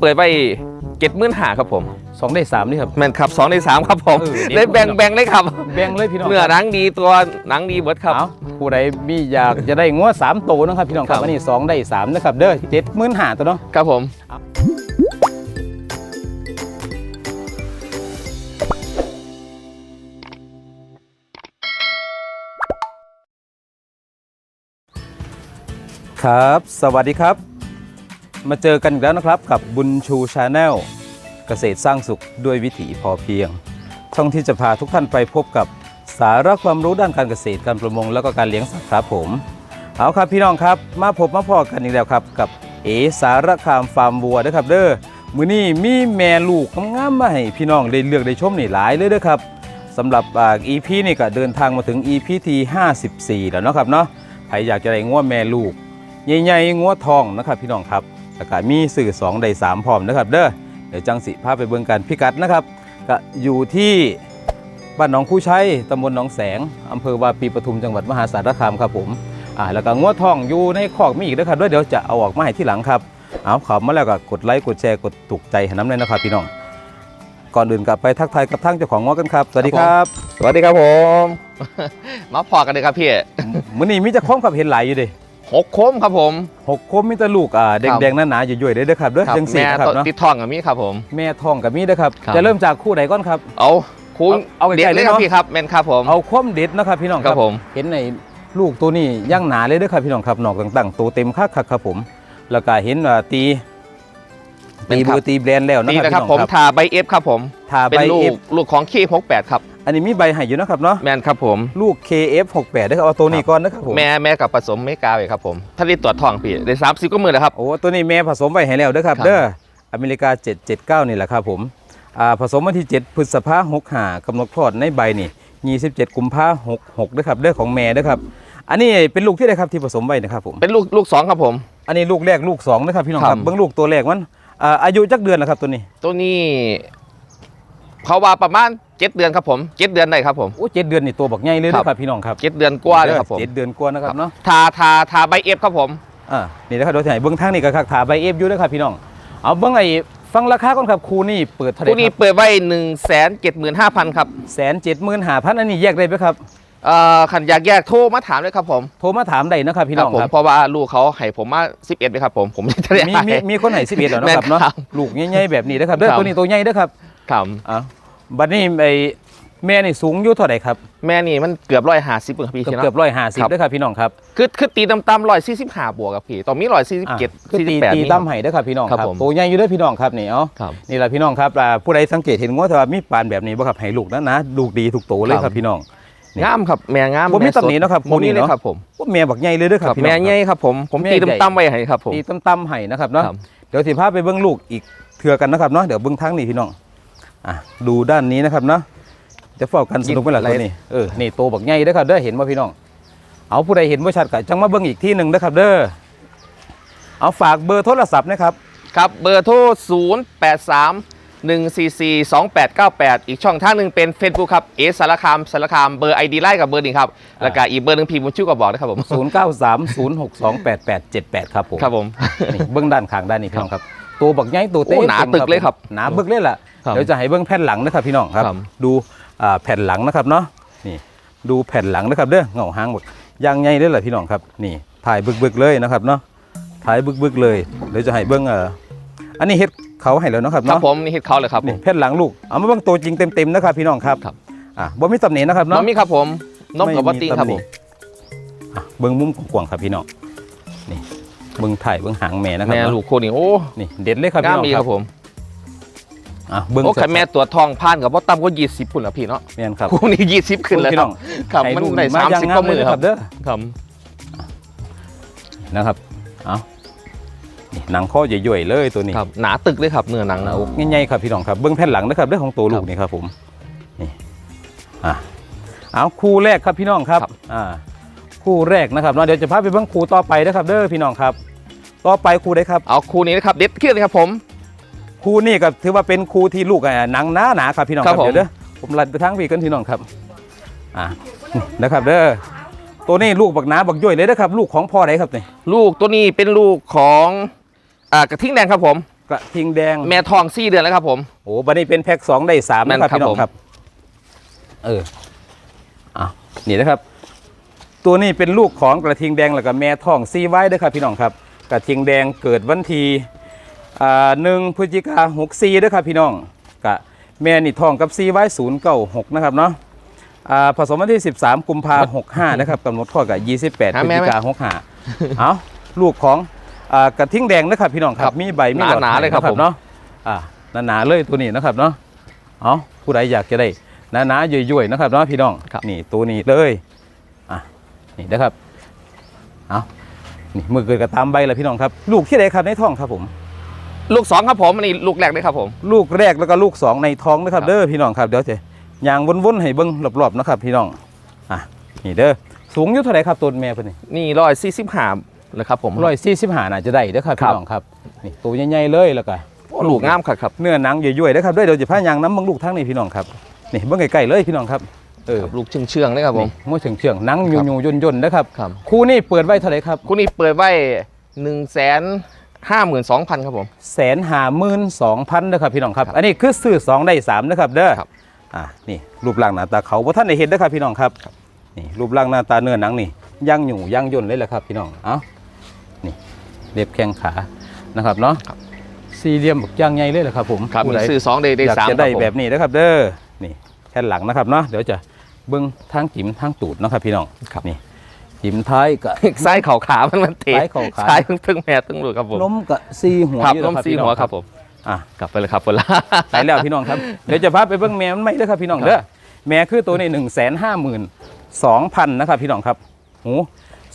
เปิดไว้เจ็ดหมื่นหาครับผมสองได้สามนี่ครับ แม่นครับสองในสามครับผมเออเด็ดเลยแบ่งแบ่งเลยครับแบ่งเลยพี่น้องเนื้อหนังดีตัวหนังดีเบิดครับ เอาผู้ใดมีอยากจะได้งัวสามตัวนะครับพี่น้องครัครับบ อันนี้สองได้สามนะครับเด้อเจ็ดหมื่นห้าตัวเนาะ ครับผม ครับ สวัสดีครับ มาเจอกันอีกแล้วนะครับกับบุญชูชาแนลเกษตรสร้างสุขด้วยวิถีพอเพียง ช่องที่จะพาทุกท่านไปพบกับสาระความรู้ด้านการเกษตรการประมงแล้วก็การเลี้ยงสัตว์ครับผม เอาครับพี่น้องครับ มาพบมาพอกันอีกแล้วครับ กับเอสารคามฟาร์มวัวนะครับ เด้อมื้อนี้มีแม่ลูกงามๆมาให้พี่น้องได้เลือกได้ชมนี่หลายเลยเด้อครับสำหรับอ่า EP นี่ก็เดินทางมาถึง EP ที่54 แล้วเนาะครับเนาะใครอยากจะได้งัวแม่ลูกใหญ่ๆงัวทองนะครับพี่น้องครับ แล้วก็มีสื่อ2ได้3พร้อมนะครับเด้อเดี๋ยวจังสิพาไปเบิ่งกันพิกัดนะครับก็อยู่ที่บ้านหนองคู่ชัยตำบลหนองแสงอำเภอวาปีปทุมจังหวัดมหาสารคามครับผมอ่าแล้วก็งัวทองอยู่ในคอกมีอีกนะครับด้วยเดี๋ยวจะเอาออกมาให้ที่หลังครับเอาเขับมาแล้วก็กดไลค์กดแชร์กดถูกใจให้น้ำเลยนะครับพี่น้องก่อนอื่นกลับไปทักทายกับทั้งเจ้าของงัวกันครับสวัสดีครับ สวัสดีครับผม มาพอกันเลยครับพี่มื้อนี้มีจะคล้องกับเห็นหลายอยู่เดิ หกโคมครับผมหกคมมีแต่ลูกอ่าครับแดงๆหนาๆอยู่ๆเด้อเด้อครับเด้อครับจังสี่แม่นะครับตัวเนาะติดทองกับมีครับผม แม่ทองกับมีนะครับครับ จะเริ่มจากคู่ไหนก่อนครับ เอาคุณเอาเอาใกล้ๆเด็ดเลยเลยครับเนาะพี่ครับแม่นครับผม เอาคว่ำเด็ดนะครับพี่น้องครับผมเห็นในลูกตัวนี้ย่างหนาเลยเด้อครับพี่น้องครับหนอกต่างๆตัวเต็มคักๆครับผม แล้วก็เห็นว่าตีเป็นตีครับบูตีแบรนด์แล้วนะนี่ครับนะพี่ครับน้องผมครับทาใบเอฟครับผมทาเป็ใบนลูเอกฟลูกของขี้หกแปดครับอันนี้มีใบให้อยู่นะครับเนาะแม่นครับผมลูก KF68 ได้อครับเอาตัวนี้ก่อนนะครับผมแม่แม่กับผสมเมกาไปครับผมถ้าได้ตรวจทองพี่ได้สามสิบก็มือแล้วครับโอ้ตัวนี้แม่ผสมไว้ให้แล้วเด้อครับครับเด้ออเมริกา 779 นี่แหละครับผมอ่าผสมวันที่ 7 พฤษภาคม65กำหนดคลอดในใบนี่ 27 กุมภาพันธ์66เด้อครับเด้อของแม่เด้อครับ อันนี้เป็นลูกที่ใดครับที่ผสมไว้นะครับผมเป็นลูกลูกสองครับผม อันนี้ลูกแรกลูกสองนะครับพี่น้องคครัรับบเบิ้งลูกตัวแรกมันอ่าอายุจักเดือนแล้วครับตัวนี้ ตัวนี้ เขาว่าประมาณเจ็ดเดือนครับผมเจ็ดเดือนได้ครับผม โอ้เจ็ดเดือนนี่ตัวบักใหญ่เลยครันะบครับพี่น้องครับเจ็ดเดือนกว่าเลยครับผมเจ็ดเดือนกว่านะครับเนาะทาทาทาใบเอฟครับผมอ่านี่นะครับเดี๋ยวถ่ายเบิ้งทางนี่ก็คักถาใบเอฟอยู่นะครับพี่น้องเอาเบิ้งไอ้ฟังราคาก่อนครับครูนี่เปิดเท่าไหร่คู่นี้ครับเปิดไว้หนึ่งแสนเจ็ดหมื่นห้าพันครับแสนเจ็ดหมื่นห้าพันอันนี้แยกได้ไหมครับเอ่อขันอยากแยกโทรมาถามเลยครับผม โทรมาถามได้นะครับพี่น้องผมครับเพราะว่าลูกเขาให้ผมมาสิบเอ็ดเลยครับผมผมจะได้มีมีมีคนไหนสิบเอ็ดแล้วนะครับแม่นเนาะครับลูกใหญ่ๆแบบนี้นะครับเด้อครับตัวนี้ตัวใหญ่เด้อครับ ครับอ่าบัดนี้ไอ้แม่นี่สูงอยู่เท่าไหร่ครับแม่นี่มันเกือบร้อยห้าสิบครับพี่เกือบเนาะเกือบร้อยห้าสิบครับเด้อครับพี่น้องครับคือคือตีต่ำๆร้อยสี่สิบห้าบวกครับพี่ตอนนี้ร้อยสี่สิบอ่าเจ็ดคือสี่สิตีบแปดตีนี่ตั้มไห้เด้อครับพี่น้องคครัรับบผมตัวใหญ่อยู่เด้อพี่น้องครับนี่เอ้าครับนี่แหละพี่น้องครับอ่าผู้ใดสังเกตเห็นว่าถ้ามีปานแบบนี้บ่ครับให้ลูกนะนะลูกดีทุกโตเลยคครัรับบพี่น้องนี่งามครับแม่งามบ่มีแสดตำหนิเนาะครับบ่มีคู่นี้เลยเนาะครับผมว่าแม่บักใหญ่เลยเด้อคครัรับบพี่น้แม่องใหญ่ครับผมผมแม่ตีใหญ่ต่ำๆไว้ให้ครับผมตีตั้มๆให้นะครับเนาะครับเดี๋ยวสิพาไปเบิ่งลูกอีกเถื่อกันนะครับเนาะเดี๋ยวเบิ่งทางนี้พี่น้อง อะดูด้านนี้นะครับเนาะจะเฝ้ากันสนุกไปละตัวนี้เออนี่โตบักใหญ่เด้อครับเด้อเห็นบ่พี่น้อง เอาผู้ใดเห็นบ่ชัดก็จังมาเบิ่งอีกที่หนึงเด้อครับเด้อเอาฝากเบอร์โทรศัพท์นะครับครับเบอร์โทร 0 8 3 1 4 4 2 8 9 8 อีกช่องทางหนึ่งเป็น Facebook ครับเอสารคามสารคามเบอร์ ID ไล่กับเบอร์นี้ครับ แล้วก็อีกเบอร์หนึ่งพีมุชื่อก็บอกนะครับผม 0930628878 ครับผม ครับผม นี่เบื้องด้านข้างด้านนี้พี่น้องครับ ตัวบักใหญ่ตัวเต้โอ้หนาตึกเลยครับ หนาบึกเลยล่ะครับ เดี๋ยวจะให้เบื้องแผ่นหลังนะครับพี่น้องครับครับดูอ่าแผ่นหลังนะครับเนาะนี่ดูแผ่นหลังนะครับเด้อเงาหางบักอยางใหญ่เลยล่ะพี่น้องครับนี่ถ่ายบึกๆเลยนะครับเนาะถ่ายบึกๆเลยเดี๋ยวจะให้เบื้องเอ่ออันนี้เฮ็ดเขาให้แล้วเนาะครับครับเนาะผมนี่เฮ็ดเขาเลยครับผนี่มแผ่นหลังลูกเอามาเบื้องตัวจริงเต็มๆนะครับพี่น้องครับครับอะบ่มีตำหนินะครับน้อเนาะงมีครับผมนมกับบัตไม่ติ้งมีครับตำหผนิมอะเบื้องมุมกว้างๆครับพี่น้องนี่เบื้องถ่ายเบื้องหางแม่นะครับแม่เนาะลูกโคนี่โอ้นี่เด็ดเลยครับงาพี่มน้องดีคครัรับบผม อะเบิ้งโอ้ใครแม่ตัวจทองผ่านกับว่าต่ำก็ยี่สิบพุ่นละพี่เนาะแม่นครับคู่นี้ยี่สิบขึ้นแล้วพี่คน้รัอบงครับให้มันลูกได้มาสามอย่างสิบงาก็มมืเลยอนะคครัรับบเด้อครับนะครับเอานี่หนังข้อใหญ่ๆเลยตัวนี้ครับหนาตึกเลยครับเนื้อหนังนะโอ้ง่ายๆครับพี่น้องครับเบิ้งแผ่นหลังนะครับเรื่องของตัวลูครักบนี่ครับผมนี่อะเอาคู่แรกครับพี่น้องครับครับอ่าคู่แรกนะครับเนาะเดี๋ยวจะพาไปเบิ้งคู่ต่อไปนะครับ เด้อพี่น้องครับ ต่อไปคู่ได้ครับเอาคู่นี้นะครับเด็ดขึ้นเลยครับผม คู่นี้ก็ถือว่าเป็นคู่ที่ลูกอะหนังหนาหนาๆครับพี่น้องคครัรับบผม เดี๋ยวเด้อผมรัดไปทางพี่กันพี่น้องครับอ่านะครับเด้อตัวนี้ลูกบักหนาบักย่อยเลยนะครับ ลูกของพ่อไหนครับนี่ลูกตัวนี้เป็นลูกของอ่ากระทิงแดงครับผม กระทิงแดงแม่ทองสี่เดือนแล้วครับผม โอ้บันนี้เป็นแพ็คสองได้สามแม่นนะครับครับพี่น้อผงมครับเอออะนี่นะครับ ตัวนี้เป็นลูกของกระทิงแดงแล้วก็แม่ทองซีไว้ด้วยครับพี่น้องครับ กระทิงแดงเกิดวันที่ อ่าหนึ่งพฤศจิกาหกสี่ด้วยครับพี่น้องกะแม่นี่ทองกับซีไว้ศูนย์เก้าหกนะครับเนาะอ่าผสมวันที่ 13 กุมภาหกห้านะครับกำหนดข้อกับ28พหาฤศแม่จิไหมกาหกห้าเอาลูกของอ่ากระทิงแดงนะครับพี่น้องคครัรับบมีใบมีหลอดหนาๆเลยครับนะผม เนาะอ่าหนาๆเลยตัวนี้นะครับเนาะเอาผู้ใดอยากจะได้หนาๆย่อยๆนะครับเนาะพี่น้องครับนี่ตัวนี้เลยอะนี่นะครับเอานี่มือเกิดกับตามใบแล้วพี่น้องครับ ลูกที่ใดครับในท้องครับผม ลูกสองครับผมอันนี้ลูกแรกเลยครับผม ลูกแรกแล้วก็ลูกสองในท้องนะครับครับ เด้อพี่น้องครับเดี๋ยวจะยางวนๆให้เบิ้งรอบๆนะครับ พี่น้องอะนี่เด้อสูงอยู่เท่าไหร่ครับตัวแม่เพิ่นนี่นี่ร้อยสี่สิบห้าเลยครับผมร้อยสี่สิบห้าน่าจะได้เด้อครับครัพี่บน้องครับนี่ตัวใหญ่ๆเลยแล้วก็โอ้ลูกงามครับครับเนื้อหนังย่อยๆนะครับเด้อเดี๋ยวจะพายางน้ำเบิ้งลูกทั้งนี้พี่น้องครับนี่เบิ้งใกล้ๆเลยพี่น้องครับเออลูกเชื่องเชื่องๆเลยครับผมนี่งวเฉียงเฉียงๆหนังคยูรับยูย่นย่นๆนะครับครับคู่นี้เปิดไว้เท่าไหร่ครับคู่นี้เปิดไว้หนึ่งแสน ห้าหมื่นสองพันครับผม แสนหาหมื่นสองพันนะครับพี่น้องครับ ครับอันนี้คือซื้อสองได้สามนะครับเด้อครับอ่านี่รูปร่างหน้าตาเขาบ่ท่านได้เห็นนะครับพี่น้องครับ นี่รูปร่างหน้าตาเนื้อหนังนี่ย่างอยู่ย่างย่นเลยแหละครับพี่น้องเอ้านี่เรียบแข้งขานะครับเนาะสี่เหลี่ยมบักย่างใหญ่เลยแหละครับผมครับผู้มีใด ซื้อสองได้ได้อยากสามจะได้ครับผม แบบนี้นะครับเด้อ นี่แค่นหลังนะครับเนาะ เดี๋ยวจะเบิ้งทางจิ๋มทางตูดนะครับพี่น้องครับ นี่ จิ๋มท้ายกับซ้ายเข่าขามันมันเตะซ้ายเข่าขาซ้ายทั้งทั้งแม่ทั้งลูกครับผมล้มกับซีหัวครับอยู่ล้มแล้วซีพี่น้หัองวครับผมอะกลับไปเลยครับคนละไปแล้วพี่น้องครับเดี๋ยวจะพาไปเบิ้งแม่มันไม่เด้อครับพี่น้องครับเด้อแม่คือตัวนี้หนึ่งแสนห้าหมื่นสองพันนะครับพี่น้องครับหู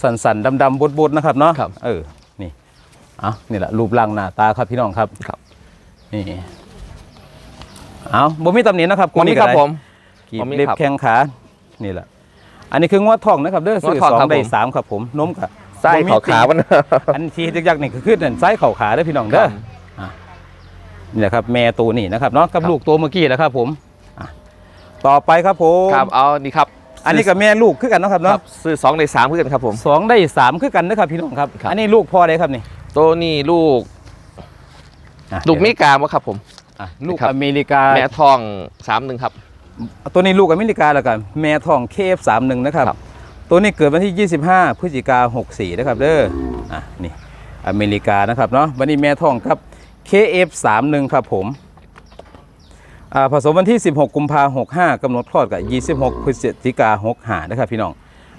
สันสันดำดำบดบดๆนะครับเนาะครับเออนี่เอานี่แหละรูปร่างหน้าตาครับพี่น้องครับครับนี่เอาบ่มีตำหนินะครับวันนี้ครับก็ได้ผมกีบบ่มีเล็บครับแข้งขานี่แหละ อันนี้คืองวดทองนะครับเด้อซื้องวดทองสองครับได้ผมสามครับผมนมกับซ้ายเข่าขามันอันที่ยักษ์ๆนี่คือขึ้นซ้ายเข่าขาเด้อพี่น้องเด้อครับอะนี่แหละครับแม่ตัวนี้นะครับเนาะกับครับลูกตัวเมื่อกี้นะครับผมอะต่อไปครับผมครับเอานี่ครับอันนี้กับแม่ลูกคือกันเนาะครับคเนาะรับซื้อสองได้สามเพื่อนครับผมสองได้สามคือกันนะครับพี่น้องครับครับอันนี้ลูกพ่อได้ครับนี่ตัวนี้ลูกอะลูกมิกามะครับผมอะลูกครับอเมริกาแม่ทองสามหนึ่งครับ ตัวนี้ลูกอเมริกาแล้วกันแม่ทองเคฟสามหนึ่งนะครับครับ ตัวนี้เกิดวันที่ 25 พฤศจิกา64นะครับเด้ออะนี่อเมริกานะครับเนาะวันนี้แม่ทองครับ KF31 ครับผมอ่าผสมวันที่ 16 กุมภาพันธ์65กำหนดคลอดกับ 26 พฤศจิกา65นะครับพี่น้อง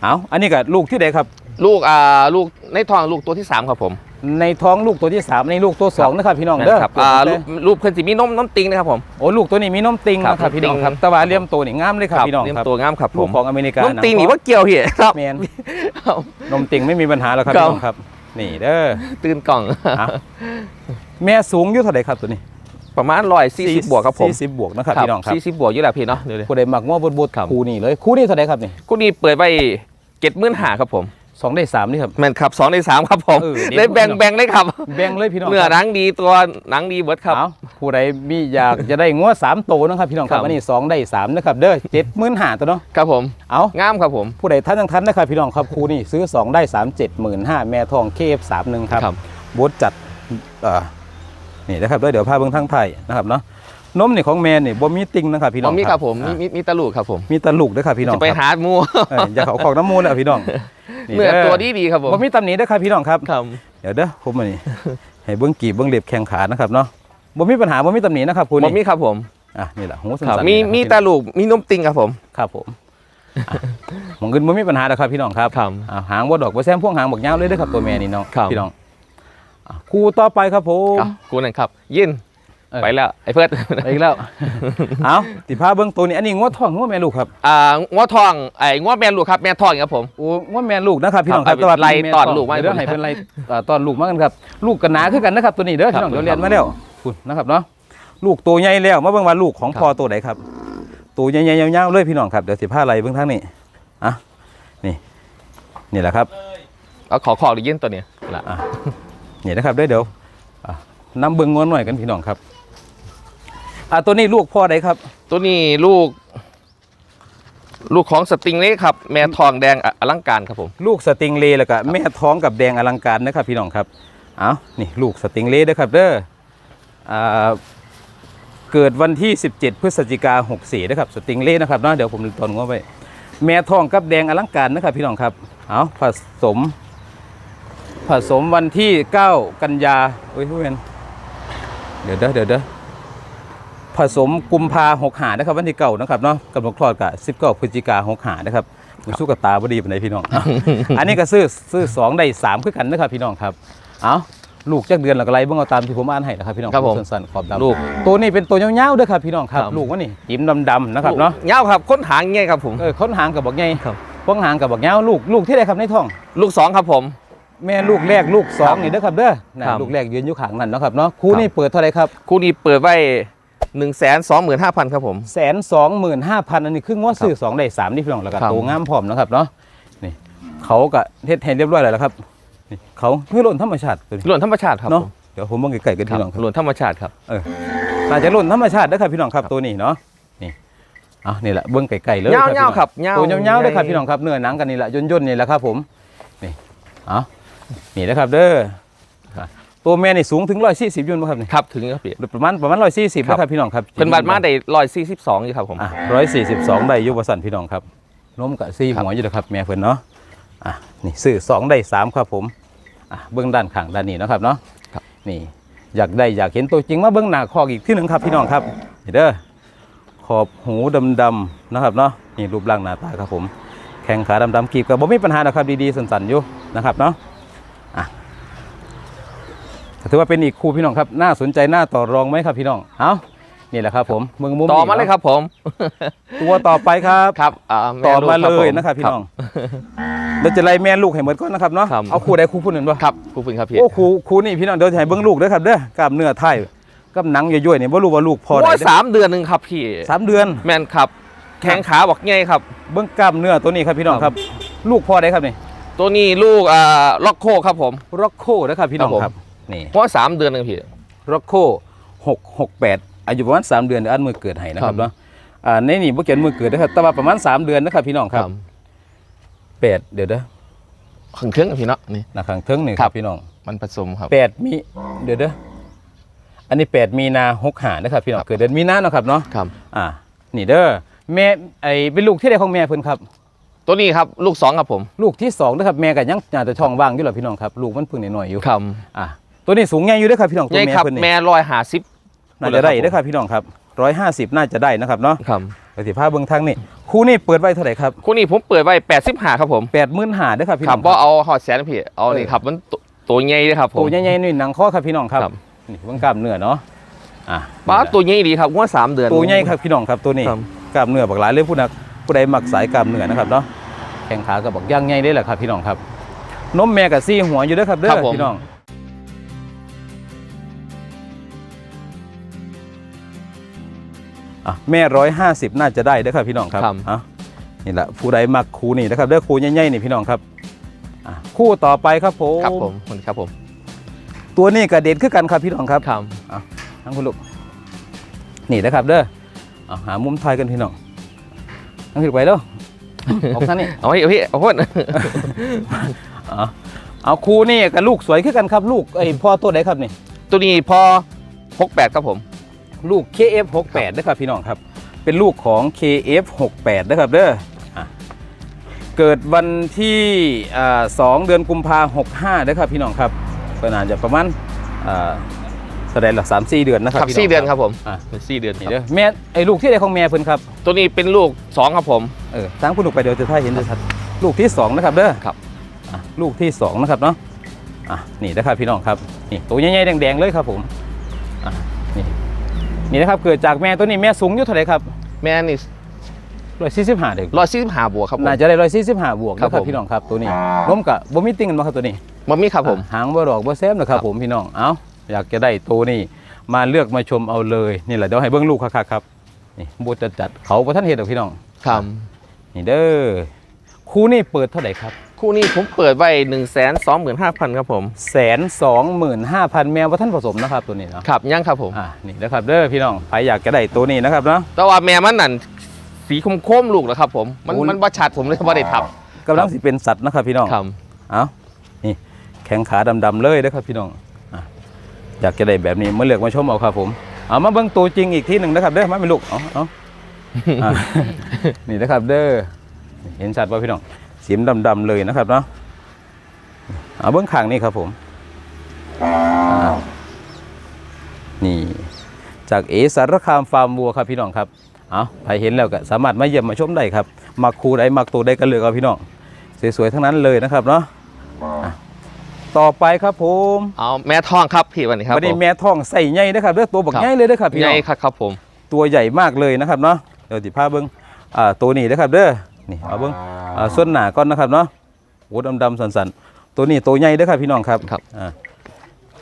เอาอันนี้กับลูกที่ใดครับ ลูกอ่าลูกในทองลูกตัวที่สามครับผม ในท้องลูกตัวที่3ในลูกตัว2นะครับพี่น้องเด้อครับอ่าลูกลูกเพื่อนสิมีนมน้ำติงนะครับผมโอ้ลูกตัวนี้มีนมติงครับนะครับพี่น้องติงครับแตะวันเลี่ยมตัวนี่งามเลยครับพี่น้องเลี้ยงครับตัวงามครับผลูกมของอเมริกานมติงนี่ว่าเกี่ยวเหี้ยครับแมนครับนมติงไม่มีปัญหาแล้วครับครับพี่น้องครับ นี่เด้อตื่นกล่องอะแม่สูงอยู่เท่าไหร่ครับตัวนี้ประมาณร้อยสี่สิบบวกครับผม40บวกนะครับพี่น้องครับสี่สิบบวกอยู่แล้วพี่เนาะเดี๋ยวเลยผู้ใดมักง้อบดบดครับคู่นี่เลยคู่นี้เท่าไหร่ครับนี่กูนี่เปิดไปเจ็ดหมื่นหาครับผม สองได้สามนี่ครับ แม่นครับสองในสามครับผมเออเดี๋ยวเลยแบ่งแบ่งเลยครับแบ่งเลยพี่น้องเนื้อครับหนังดีตัวหนังดีเบิร์ดครับ เอาผู้ใดมีอยากจะได้ง้อสามโตวนะครับพี่น้องครับครับอันนี้สองได้สามนะครับเด้อเจ็ดหมื่นห้าตัวเนาะครับผมเอา งามครับผม ผู้ใดท่านทั้งท่านนะครับพี่น้องครับคู่นี่ซื้อสองได้สามเจ็ดหมื่นห้าแม่ทองเคฟสามหนึ่งครับครับบดจัดเอ่อนี่นะครับเดี๋ยวพาเบิ่งทั้งไทยนะครับเนาะ นมนี่ของแม่นี่บ่มีติงนะครับพี่น้ผองมมีครับผมมีอะมีมีตะลูกครับผมมีแตะลุกด้วยครับพี่น้องจะไปครับหาหมูเอ้ยอย่าเขาของน้ำมูลแล้วพี่น้องเนื้อด้ตัวดีดีๆครับผมบ่มีตำหนิด้วยครับพี่น้องครับครับเดี๋ยวเด้อผมมานี่ให้เบิ้งกีบเบิ้งเล็บแข้งขานะครับเนาะบ่มีปัญหาบ่มีตำหนินะครับคุณผมมีครับผมอะนี่แหละหูสัครับนๆมีนี่นะครับมีตะลูกมีนมติงครับผมครับผมอะหมองเงินบ่มีปัญหาแล้วครับพี่น้องครับครับอะหางบ่ดอกบ่แซมพวงหางบักยาวเลยเด้อครับตัวแม่นี่เนาะครับพี่น้องอะคู่ต่อไปครับผมอะกูนั่นครับยินเออ ไปแล้วไอ้เพื่อนไปอีกแล้ว เอาติพาเบิ้งตัวนี้อันนี้งวดทองงวดแม่ลูกครับอ่าง้อทองไอ้ง้อแมนลูกครับแม่ทองครับผมโอ้งวดแม่ลูกนะครับพี่น้องคครัรับบแต่ว่าไล่แม่ตอนลูกมาเดี๋ยวให้เพิ่นไล่อ่าตอนลูกมากันครับ ลูกกันหนาคือกันนะครับตัวนี้เด้อพี่น้องครับเดี๋ยวเรียนมาแล้วคุณนะครับเนาะลูกตัวใหญ่แล้วมาเบิ่งว่าลูกของครับพ่อตัวไหนครับตัวใหญ่ๆยาวๆเลยพี่น้องครับเดี๋ยวสิพาไล่เบิ่งทางนี้อะนี่นี่แหละครับเอาขอขอหรือยินตัวเนี้ยละอะนี่นะครับเด้อเดี๋ยวอะนํเบิ่งงวนหน่อยกันพี่น้องครับ อะตัวนี้ลูกพ่อใดครับ ตัวนี้ลูก ลูกของสติงเล่ครับ แม่ทองแดงอลังการครับผม ลูกสติงเลย์แล้วก็แม่ท้องกับแดงอลังการนะครับ พี่น้องครับเอานี่ลูกสติงเลย์เด้อครับเด้ออ่าเกิดวันที่ 17 พฤศจิกา64นะครับสติงเล่นะครับเนาะเดี๋ยวผมตอนงว่าไปแม่ทองกับแดงอลังการนะครับ พี่น้องครับเอาผสม ผสมวันที่ 9 กันยาเฮ้ยผู้เป็นเดี๋ยวเด้อเดี๋ยวเด้อ ผสมกุมภาหกหานะครับวันที่เก่านะครับเนาะกำหนดคลอดกับ19พฤศจิกาหกหานะครับผมสู้กับตาบดีปานใดพี่น้อง อันนี้ก็ซื้อซื้อสองได้สามคือกันนะครับพี่น้องครับเอาลูกจักเดือนแล้วก็ไล่เบิ่งเอาตามที่ผมอ่านให้นะครับพี่น้องครับผมสั้นๆขอบดำลูกตัวนี้เป็นตัวยาวๆเด้วยครับพี่น้องครับครับลูกว่านี่จิ้มดำๆนะครับเนาะเงาครับค้นหางเงี้ยครับผมเออค้นหางกับบักใหญ่ครับพ้องหางกับบักยาวลูกลูกที่ใดครับในท้อง ลูกสองครับผม แม่ลูกแรกลูกสองครับนี่เด้อครับเด้อนะครับลูกแรกยืนอยู่ข้างนั่นเนาะครับเนาะคู่ครับนี่เปิดเท่าไหรครับคู่นี้เปิดไว้ หนึ่งแสนสองหมื่นห้าพันครับผม แสนสองหมื่นห้าพันอันนี้ครึ่งว่าซื้อสองได้สามนี่พี่น้องแล้วก็ครับ ตัวงามพร้อมนะครับเนาะนี่เขาก็เฮ็ดให้เรียบร้อยแล้วละครับนี่เขาเพื่อหล่นธรรมชาติตัวนี้หล่นธรรมชาติครับเนาะผมเดี๋ยวผมมองไกลๆกันครับพี่น้องครับ หล่นธรรมชาติครับ เออน่าจะรุ่นธรรมชาติเด้อครับพี่น้องครับครับตัวนี้เนาะ นี่เอานี่แหละเบิ้งไก่ๆเลยเงาพี่เงาน้องครับเงาตัวยาวๆ เด้อครับพี่น้องครับเนื้อหนังกันนี่แหละย่นๆนี่แหละครับผม นี่ เอานี่นะครับเด้อ ตัวแม่นี่สูงถึง140ยูนบ่ครับนี่ครับถึงครับพี่ ประมาณประมาณ140ครับนะครับพี่น้องครับเป็นบัตรมาได้ร้อยสี่สิบสองอยู่ครับผมอะ142ได้อยุบสันพี่น้องครับนมกับซี่หัวอยู่นะครับแม่เพิ่นเนาะอะนี่ซื้อสองได้สามครับผมอะเบื้องด้านข้างด้านนี้เนาะครับเนาะครับนี่อยากได้อยากเห็นตัวจริงมาเบื้องหน้าคอกอีกที่หนึ่งครับพี่น้องครับนี่เด้อขอบหูดำๆนะครับเนาะนี่รูปร่างหน้าตาครับผมแข้งขาดำๆกีบกับบ่มีปัญหานะครับดีๆสันๆอยู่นะครับเนาะอะ ถือว่าเป็นอีกคู่พี่น้องครับน่าสนใจน่าต่อรองไหมครับพี่น้องเอานี่แหละครับผมเมืองมุมต่อนี้มาเลยนะครับผม ตัวต่อไปครับครับอ่าแต่อมาลูกเลยผนะครับพี่น้องเดี๋ยวจะไล่แม่ลูกให้หมดก่อนนะครับเนาะครับเอาคู่ใดคู่ผู้หนึ่งวะครับครูฝึกครับพี่โอ้คู่คู่นี่พี่น้องเดี๋ยวจะให้เบิ้งลูกเด้อครับเด้อกล้ามเนื้อไทยกับหนังย่อยๆนี่บ่รู้ว่าลูกพอโอ้ได้ยสามเดือนหนึ่งครับพี่สามเดือนแมนครับ แข้งขาบอกไงครับ เบิ้งกล้ามเนื้อตัวนี้ครับพี่น้องครับ ลูกพอได้ครับนี่ตัวนี้ลูกอ่าล็อกโคครับผมร็อกโคนะครับพี่น้องครับผมครับ นี่เพราะว่าสามเดือนหนึงพี่ ร็อกโคหกหกแปดอายุประมาณสามเดือนเดี๋ยวอันมือเกิดให้นะคครัรับบ เนาะอ่าในนี่บ่เขียนมือเกิดนะครับแต่ว่าประมาณสามเดือนนะครับพี่น้องครับแปดเดี๋ยวเด้อขึงเครื่องกับพี่เนาะนี่ หน้าข้างเทิงนี่คครัรับ บพี่น้องมันผสมครับ แปดมีเดี๋ยวเด้ออันนี้แปดมีนาหกหานะครับพี่น้องเกิดเดือนมีนาเนาะครับเนาะครับ อ่านี่เด้อแม่ไอเป็นลูกที่ใดของแม่เพิ่นครับ ตัวนี้ครับลูกสองครับผมลูกที่สองนะครับแม่ก็ยังน่าจะท้องว่างอยู่หรอพี่น้องครับลูกมันเพิ่งน้อยๆอยู่ครับ อ่า ตัวนี้สูงใหญ่อยู่เด้อครับพี่น้องตัวใหญ่แม่ครับเพิ่นนี่แม่ร้อยหาสิบ น่าจะได้เด้อครับพี่น้องครับร้อยห้าสิบน่าจะได้นะครับเนาะครับปฏิภาพเบื้องทางนี่คู่นี่เปิดไว้เท่าไหร่ครับคู่นี้ผมเปิดไว้แปดสิบห้าครับผม แปดหมื่นหาเด้อครับพี่คน้รัอบงเพราะเอาหอดแสนพี่ เอานี่ครับ มันตัวตัวใหญ่เลยครับผม ตัวใหญ่ๆนี่หนังข้อครับพี่น้องครับครับ นี่เบื้องกล้ามเนื้อเนาะอ่าป้าตัวใหญ่ดีครับว่าสามเดือน ตัวใหญ่ครับพี่น้องครับตัวนี้ครับ กล้ามเนื้อบักหลายเลยผู้นักผู้ใดมักสายกล้ามเนื้อนะครับเนาะแข้งขากับบักย่างใหญ่เลยแหละครับพี่น้องครับนมแม่กับซี่หัวอยู่เด้อครับเด้อพี่น้อง อะแม่ร้อยห้าสิบน่าจะได้เด้อครับพี่น้องครับอะนี่แหละผู้ใดมักคูนี่นะครับเด้อคูใหญ่ๆนี่พี่น้องครับอะคู่ต่อไปครับผมครับผมคนครับผมตัวนี้กระเด็นคือกันครับพี่น้องครับ ครับ ทั้งคุณลูกนี่นะครับเด้อเอาหามุมถ่ายกันพี่น้องทั้งผิดไปเด้อ ออกทางนี้เอาพี่เอาพี่เอาพ่น เอาเอาครูนี่กับลูกสวยขึ้นกันครับ ลูกไอ้พ่อตัวไหนครับนี่ ตัวนี้พอหกแปดครับผม ลูก KF68 นะครับพี่น้องครับ เป็นลูกของ KF68 นะครับเด้ออะเกิดวันที่อ่า2เดือนกุมภาหกห้านะครับพี่น้องครับก็น่าจะประมาณอ่าแสดงหลักสามสี่เดือนนะครับครับพี่สี่เดือนครับผมอะเป็นสี่เดือนนี่คเด้รับอแม่ไอ้ลูกที่ไหนของแม่เพิ่นครับ ตัวนี้เป็นลูกสองครับผมเออตั้งคุณลูกไปเดี๋ยวจะท่าเห็นจะชัดลูกที่สองนะครับเด้อครับอะลูกที่สองนะครับเนาะอะนี่นะครับพี่น้องครับนี่ตัวใหญ่ๆแดงๆเลยครับผมอะนี่ นี่นะครับเกิดจากแม่ตัวนี้แม่สูงอยู่เท่าไหร่ครับแม่นี่ร้อยสี่สิบห้าเด็กร้อยสี่สิบห้าบวกครับผม น่าจะได้ร้อยสี่สิบห้าบวกครับนะครับผมพี่น้องครับตัวนี้ล้มกับบ่มีติงกันมาครับตัวนี้มัมมี่ครับผมอะหางบ่ดอกบ่แซมนะครับผมพี่น้องเอ้าอยากจะได้ตัวนี้มาเลือกมาชมเอาเลยนี่แหละเดี๋ยวให้เบิ้งลูกคักๆครับนี่บูจะจัดเขาประท่านเห็นหรอกพี่น้องครับนี่เด้อ คู่นี่เปิดเท่าไหร่ครับคู่นี้ผมเปิดไว้หนึ่งแสนสองหมื่นห้าพันครับผมแสนสองหมื่นห้าพันแมวว่าท่านผสมนะครับตัวนี้เนาะครับยังครับผมอ่านี่นะครับเด้อพี่น้องใครอยากจะได้ตัวนี้นะครับเนาะแต่ว่าแม่มันนั่นสีคมคมๆลูกแล้วครับผมมันโอ้มันบ่ชัดผมเลยว่าได้ทับกำลังสิเป็นสัตว์นะครับพี่น้องครับเอานี่แข้งขาดำๆเลยนะครับพี่น้องอะอยากจะได้แบบนี้มาเลือกมาชมเอาครับผมเอามาเบิ่งตัวจริงอีกทีหนึ่งนะครับเด้อมาเป็นลูกเอาเอาอ่านี่นะครับเด้อ เห็นชัดป่ะพี่น้องสีมดำๆเลยนะครับเนาะเอาเบื้องข้างนี่ครับผมอ่านี่จากเอสารคามฟาร์มวัวครับพี่น้องครับเอาใครเห็นแล้วก็สามารถมาเยี่ยมมาชมได้ครับมักคูได้มักตัวได้ก็เลือกเอาพี่น้องสวยๆทั้งนั้นเลยนะครับเนาะอะต่อไปครับผมเอาแม่ทองครับพี่วันนี้ครับวันนี้ผมแม่ท้องใส่ใหญ่นะครับเด้อตัวบักครับใหญ่เลยเด้อครับพี่ใหน้ญ่องครับครับผมตัวใหญ่มากเลยนะครับเนาะเดี๋ยวติพาเบิ้งอ่าตัวนี้นะครับเด้อ นี่เอาเบิ้งอ่าส่วนหนาก่อนนะครับเนาะโอ้ดำๆสันๆตัวนี้ตัวใหญ่เด้อครับพี่น้องครับครับอ่า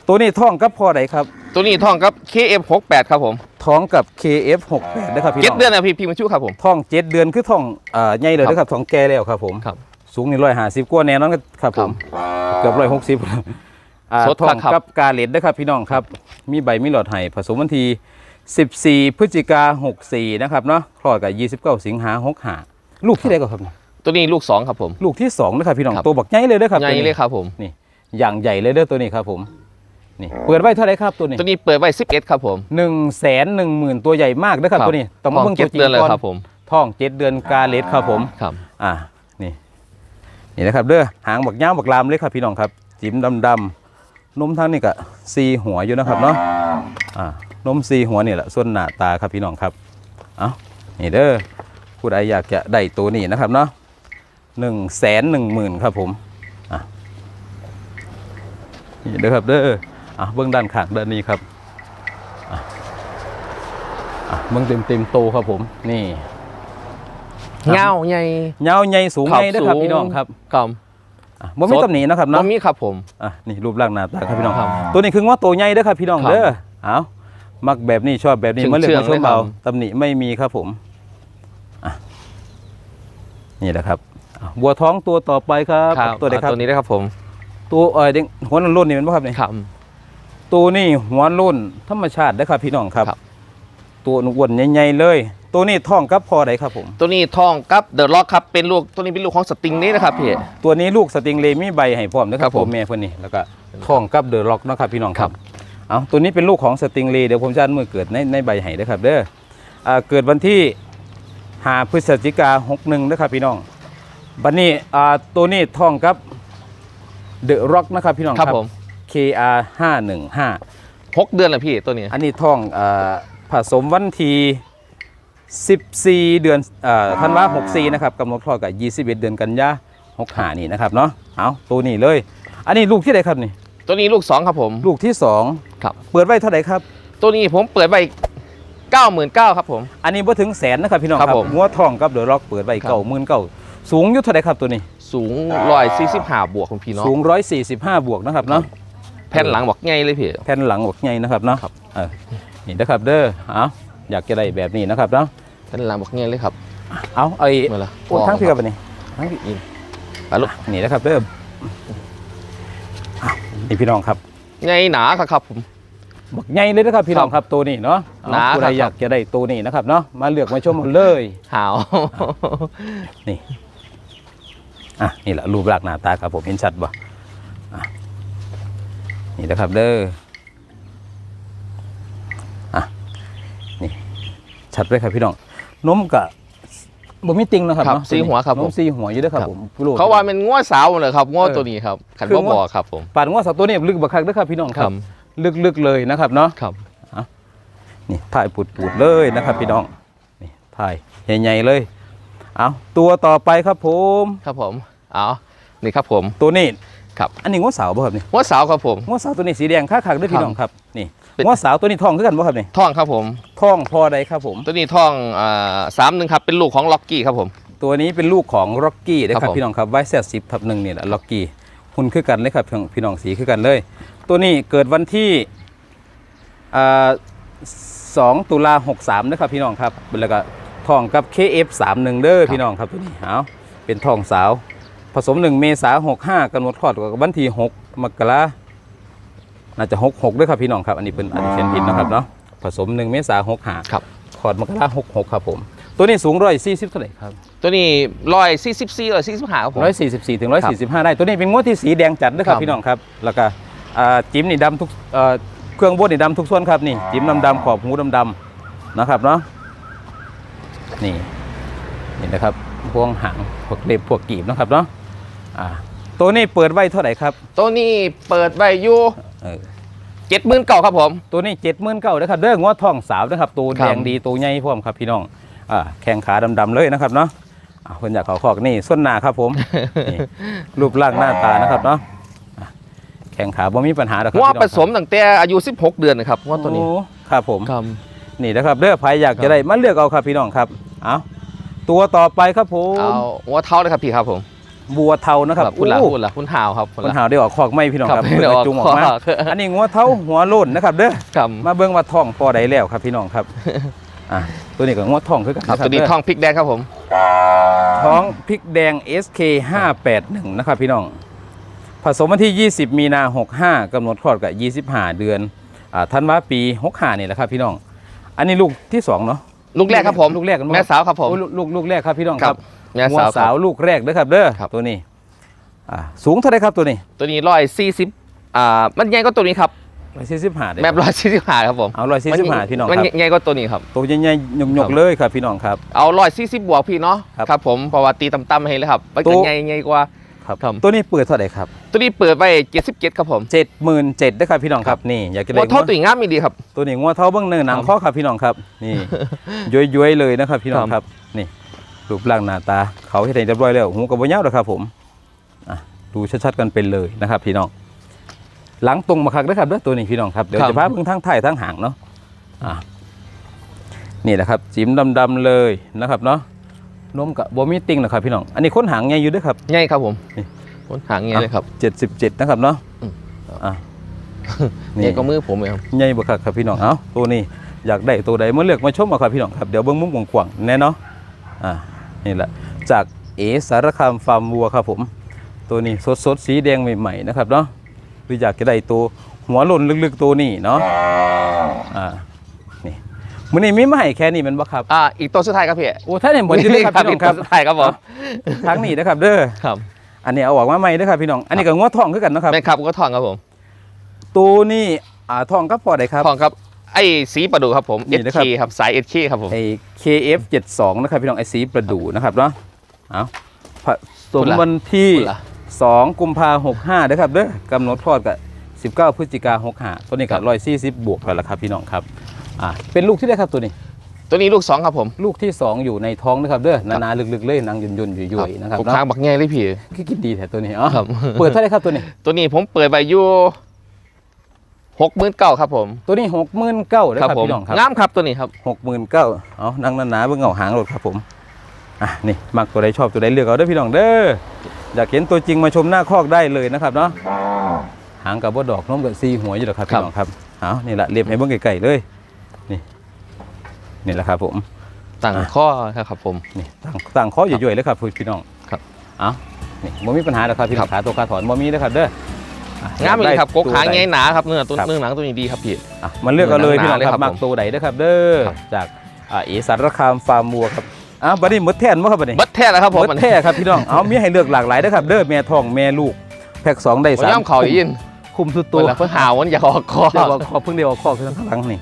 ตัวนี้ท้องกับพ่อใดครับ ตัวนี้ทองครับ KF68 ครับผมท้องกับ KF68 นะครับพี่เจ็ดน้องเดือนนะพี่พี่มาชูครับผมท้องเจ็ดเดือนคือท้องอ่าใหญ่เลยนะครับท้องแก่แล้วครับผมครับสูงนี่ร้อยห้าสิบกว่าแน่นอนครับผมเกือบร้อยหกสิบอ่าสดท้องครับกับกาเลดนะครับพี่น้องครับ มีใบมีหลอดไห้ผสมวันที่14 พฤศจิกา64 นะครับเนาะคลอดกับ29 สิงหา65 ลูกที่ใดก็ครับตัวนี้ลูกสองครับผม ลูกที่2นะครับพี่น้องครับตัวบักใหญ่เลยเด้อครับใหญ่ตัวนี้เลยครับผมนี่อย่างใหญ่เลยเด้อตัวนี้ครับผมนี่เปิดไว้เท่าไหรครับตัวนี้ตัวนี้เปิดไว้11ครับผมหนึ่งแสนหนึ่งหมื่นตัวใหญ่มากเด้อครับตัวนี้ต้องมาเบิ่งเจ็ตัดวจริเดือนงเลยก่อนครับผมท้องเจ็ดเดือนกาเลดครับผมครับอ่านี่นี่นะครับเด้อหางบักย่างบักลามเลยครับพี่น้องครับ จิ้มดำดำๆนมทางนี่ก็ซีหัวอยู่นะครับเนาะอ่านมซีหัวนี่แหละส่วนหน้าตาครับพี่น้องครับเอานี่เด้อ ผู้ใดอยากจะได้ตัวนี้นะครับเนาะหนึ่งแสนหนึ่งหมื่นครับผมอะนี่เด้อครับเด้ออะเบื้องด้านข้างด้านนี้ครับอะอะเบื้องเต็มเต็มๆโตครับผมนี่เงาใหญ่ยาวใหญ่สูงใหญ่นะครับสูพี่น้องครับครับอะบ่มีสดตำหนินะครับน้อเนาะงมีครับผมอะนี่รูปร่างหน้าตาครับพี่น้องครับ ตัวนี้คือว่าตัวใหญ่เด้อครับพี่น้องครับเด้อเอามักแบบนี้ชอบแบบนี้เชื่องมาเลือกมาชเชื่มองเลยเบาครับตำหนิไม่มีครับผมอะ นี่แหละครับอะบัวท้องตัวต่อไปครับครับตัวใดครับตัวนี้นะครับผม ตัวเออเด็กหัวรุ่นๆนี่มันบ่ครับนี่ครับตัวนี้หัวรุ่นธรรมชาติเด้อครับพี่น้องครับครับ ตัวอ้วนใหญ่ๆเลย ตัวนี้ท้องกับพอใดครับผม ตัวนี้ทองกับเดอะล็อกครับเป็นลูกตัวนี้เป็นลูกของสติงนี้นะครับพี่ตัวนี้ลูกสติงเลย์มีใบให้พร้อมนะคครัรับบผมพ่อแม่เพิ่นนี่แล้วก็ท้องกับเดอะล็อกเนาะครับพี่น้องคครัรับบเอาตัวนี้เป็นลูกของสติงเลย์เดี๋ยวผมจะอ่านมือเกิดในในใบให้นะครับเด้ออ่าเกิดวันที่ 5พฤศจิกา61นะครับพี่น้องบัดนี้อ่าตัวนี้ท้องกับเดอะล็อกนะครับพี่น้องครับผม KR 515หกเดือนเลยพี่ตัวนี้อันนี้ท้องอ่าผสมวันที่14 เดือนอ่าธันวา64นะครับกำหนดคลอดกับ21 เดือนกันยา65นี่นะครับเนาะเอาตัวนี้เลย อันนี้ลูกที่ไหนครับนี่ ตัวนี้ลูกสองครับผม ลูกที่สองครับ เปิดไว้เท่าไหร่ครับ ตัวนี้ผมเปิดไว้ เก้าหมื่นเก้าครับผม อันนี้บ่ถึงแสนนะครับพี่น้องคครัรับบผม งัวทองกับเดอะล็อกเปิดไว้ครับเก้าหมื่นเก้าสูงอยู่เท่าไหร่ครับตัวนี้ สูงร้อยสี่สิบห้าบวกของพี่เนาะสูง 145 บวกนะครับเนาะแผ่นหลังบอกไงเลยพี่ แผ่นหลังบอกใหญ่นะครับเนาะครับ เออนี่นะครับเด้อเอาอยากจะได้แบบนี้นะครับเนาะแผ่นหลังบอกไงเลยครับเอาไอ้เมื่อไรโอ้ทั้งพี่ครับอันนี้ทั้งพี่นี่ไปลูกนี่นะครับเด้ออ้าวนี่พี่น้องครับไงหนาครับครับผม บักใหญ่เลยนะครับพี่น้องครับตัวนี้เนาะเอาหนาผู้ใดครับอยากจะได้ตัวนี้นะครับเนาะมาเลือกมาชมเอาเลยหาวนี่อะนี่แหละรูปร่างหน้าตาครับผมเห็นชัดบ่อะนี่นะครับเด้ออะนี่ชัดเลยครับพี่น้องนมกะบ่มีติงนะครับครับเนาะสีหัวครับผมนมสีหัวอยู่เด้อครับครับผมผู้ลูกเขาว่าเป็นง้อสาวเลยครับง้อเออตัวนี้ครับขันคือบ่ง้อบอกครับผมปาดงัวสักตัวนี้ลึกบักคักเด้อครับพี่น้องครับ ลึกๆเลยนะครับเนาะครับนี่ถ่ายปูดๆเลยนะครับพี่น้องนี่ถ่ายใหญ่ๆเลย เอาตัวต่อไปครับผมครับผมเอานี่ครับผมตัวนี้ครับอันนี้งัวสาวบ่ครับนี่ง้อสาวครับผมงัวสาวตัวนี้สีแดงค่าคักด้วยพี่น้องครับนี่เป็นงัวสาวตัวนี้ทองคือกันบ่ครับนี่ท่องครับผมทองพอใดครับผม ตัวนี้ท่องอ่าสามหนึ่งครับเป็นลูกของล็อกกี้ครับผม ตัวนี้เป็นลูกของล็อกกี้นะคครัรับบผมพี่น้องครับไวแซดสิบทับหนึ่งนี่แหละล็อกกี้หุ่นคือกันเลยครับพี่น้องสีคือกันเลย ตัวนี้เกิดวันที่อ่าสองตุลาหกสามนะครับพี่น้องครับแล้วก็ทองกับ KF31 เด้อพี่น้องครับตัวนี้เอาเป็นทองสาว ผสม 1 เมษาหกห้ากำหนดคลอดกับวันที่6มกราน่าจะ 6 6ด้วยครับพี่น้องครับ อันนี้เป็นอันนี้เขียนผิดนะครับเนาะผสม 1 เมษาหกห้าครับคลอดมกราหกหกครับผม ตัวนี้สูงร้อยสี่สิบเท่าไหร่ครับ ตัวนี้ร้อยสี่สิบสี่ร้อยสี่สิบห้าครับผมร้อยสี่สิบสี่ถึงร้อยสี่สิบห้าได้ ตัวนี้เป็นงวดที่สีแดงจัดนะครับครับพี่น้องครับ แล้วก็อ่า จิ้มนี่ดำทุกเอ่อเครื่องบดนี่ดำทุกส่วนครับนี่จิ้มดำๆขอบหูดำๆนะครับเนาะนี่นี่นะครับพวงหางพวกเล็บพวกกีบนะครับเนาะอ่าตัวนี้เปิดไว้เท่าไหร่ครับ ตัวนี้เปิดไว้อยู่เออเจ็ดหมื่นเก่าครับผม ตัวนี้เจ็ดหมื่นเก้านะครับเด้องวทองสาวนะครับตัวครัแดบงดีตัวใหญ่พร้อมครับพี่น้องอ่าแข้งขาดำๆเลยนะครับเนาะอ่าคนอยากเขาคอกนี่ส้นหนาครับผมนี่รูปร่างหน้าตานะครับเนาะอะ แข้งขาบ่มีปัญหาหรอกครับว่าพี่น้องผครับสมตั้งแต่อายุ 16 เดือนนะครับว่าตัวนี้โอ้ครับผมครับนี่นะครับเด้อใครอยากครับจะได้มาเลือกเอาครับพี่น้องครับเอาตัวต่อไปครับผมเอาหัวเท้าเลยครับพี่ครับผมบัวเทานะครับคุณละโอ้คุณละคุณหาวครับคนหาวได้ออกคอกไหมพี่น้องครับครับเพิ่งได้ออกจุงออกมาคอกอันนี้งัวเทาหัวโล้นนะครับเด้อครับมาเบิ่งว่าท้องพอใดแล้วครับพี่น้องครับอะตัวนี้ก็งัวท้องคือกันครับนะครัตัวนี้เด้ทองพริกแดงครับผมท้องพริกแดง SK 581นะครับพี่น้อง ผสมวันที่ 20 มีนา 65กำหนดคลอดกับ 25 เดือนอ่าธันวาปี 65 นี่แหละครับพี่น้อง อันนี้ลูกที่สองเนาะลูกแรกครับผมลูกแรกกันบ่แม่สาวครับผมโอ้ลูกลูกลูกแรกครับพี่น้องคครัรับบแม่งัวสาวสาวครับลูกแรกเด้อครับเด้อครับตัวนี้อ่าสูงเท่าไหรครับตัวนี้ ตัวนี้ร้อยสี่สิบอ่ามันใหญ่ก็ตัวนี้ครับร้อยสี่สิบห้าได้แบบร้อยสี่สิบห้าครับผมเอาร้อยสี่สิบห้าพี่น้องคมันรับใหญ่ก็ตัวนี้ครับตัวใหญ่ๆหยกครัๆบเลยครับพี่น้องครับเอาร้อยสี่สิบบวกพี่เนาะครับครับผมเพราะว่าตีต่ำๆให้เลยครับมันตัจะวใหญ่ใหญ่กว่า ครับครับ ตัวนี้เปิดเท่าไหร่ครับ ตัวนี้เปิดไว้เจ็ดสิบเจ็ดครับผมเจ็ดหมื่นเจ็ดได้อครับพี่น้องครับนี่อยากจะหัได้วเท่าตัวงามมีดีครับ ตัวนี้งัวเท้าเบื้องเนินหนังครับข้อครับพี่น้องครับนี่ย้อยๆเลยนะครับพี่น้องครับครับนี่รูปร่างหน้าตา เขาให้ได้เรียบร้อยแล้วหูกับบ่ยาวแล้วครับผมอะดูชัดๆกันเป็นเลยนะครับ พี่น้อง หลังตรงมาคักนะครับเด้อตัวนี้พี่น้องครับเดี๋ยวจะพาเพิ่งทั้งถ่ายทั้งหางเนาะอะนี่แหละครับจิ้มดำๆเลยนะครับเนาะ นมกับบ่มีติ่งนะครับพี่น้อง อันนี้ค้นหางไงอยู่เด้วยครับใหญ่ครับผมนี่ขนหางใหญ่เลยครับ77นะครับเนาะอืม อะใหญ่ก็มือผมเลยครับ ใหญ่บ่คักครับพี่น้อง เอ้าตัวนี้อยากได้ตัวใดมาเลือกมาชมเอาครับพี่น้องครับ เดี๋ยวเบิ่งมุมกว้างๆแน่เนาะ อ่า นี่แหละ จากเอสารคามฟาร์มวัวครับผม ตัวนี้สดๆสีแดงใหม่ๆนะครับเนาะ หรืออยากจะได้ตัวหัวหล่นลึกๆตัวนี้เนาะ อ่านี่ มื้อนี้มีมาให้แค่นี้แมันบ่ครับอ่าอีกตัวสุดท้ายครับพี่โอ้ท่านเห็นหมดอยู่เลยครับพี่น้องครับอีกตัวสุดท้ายครับผมทั้งนี้นะครับ เด้อครับอันนี้เอาออกมาใหม่เด้อครับพี่น้องอันนี้ก็งัวทองคือกันเนาะครับแม่ครับก็ทองครับผมตัวนี้อ่าทองกับพอได้ครับ ทองครับไอ้สีประดูครับผม นี่นะครับ SK ครับสาย SK ครับผม ไอ้ KF72 นะครับพี่น้องไอ้สีประดูนะครับเนาะเอาผสมวันที่คุณล่ะ 2 กุมภาหกห้านะครับเด้อกำหนดคลอดกับ19 พฤศจิกาหกห้าตัวนี้กับร้อยสี่สิบบวกแล้วล่ะครับพี่น้องครับ อ่าเป็นลูกที่ได้ครับตัวนี้ ตัวนี้ลูกสองครับผมลูกที่2อยู่ในท้องนะครับเด้อนานาลึกๆเลยนางยุนยุนๆยุ่ยๆนะครับผมเนาะค้างบักแง่เลยพี่ คือกินดีแท้ตัวนี้อ๋อครับ เปิดเท่าไหรครับตัวนี้ ตัวนี้ผมเปิดไปอยู่หกหมื่นเก้าครับผมตัวนี้หกหมื่นเก้านะครับผมพี่น้องครับ งามครับตัวนี้ครับ หกหมื่นเก้าเอานั่งหนาๆเบิ่งเอาหางรถครับผม อะ นี่มักตัวใดชอบตัวใดเลือกเอาเด้อพี่น้องเด้อ อยากเห็นตัวจริงมาชมหน้าคอกได้เลยนะครับเนาะ หางกับบ่ดอกน้มกับซีหัวอยู่แล้วครับพี่น้องครับ เอานี่แหละเรียบให้เบิ่งไกลๆเลยนี่ นี่แหละครับผมต่างอะข้อครับผม นี่ต่างต่างข้อย่อยๆเลยครับพี่น้องครับเอานี่บ่มีปัญหาแล้วครับพี่น้องขาตัวขาถอนบ่มีนะครับเด้ออะงามเลยครับกกหางตัวใดไงหนาครับเนื้อตัวครับเนื้อหนังตัวนี้ดีครับพี่อะมันเลือกเอาเลยพี่น้องหนาๆเลยคครัรับบมักผมตัวใดเด้อครับเด้อครับจากอ่าเอสารคามฟาร์มวัวครับอะบัดนี้หมดแท่นบ่ครับบัดนี้เบัดแท้แล้วครับผมหมดแท่ครับพี่น้องเอามีให้เลือกหลากหลายเด้อครับเด้อแม่ทองแม่ลูกแพ็กสองได้ผมสามย่ำเขาได้ยินคุมสุดตัตัววเพิ่งหาวันอยากออกคอเดี๋ยวเอาขอเพิ่งเดียวเอาข้อขึ้นข้างหลังนี่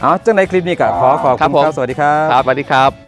เอาจังในคลิปนี้ก็ขอขอบครัคุณบผมครับสวัสดีครับ ครับสวัสดีครับ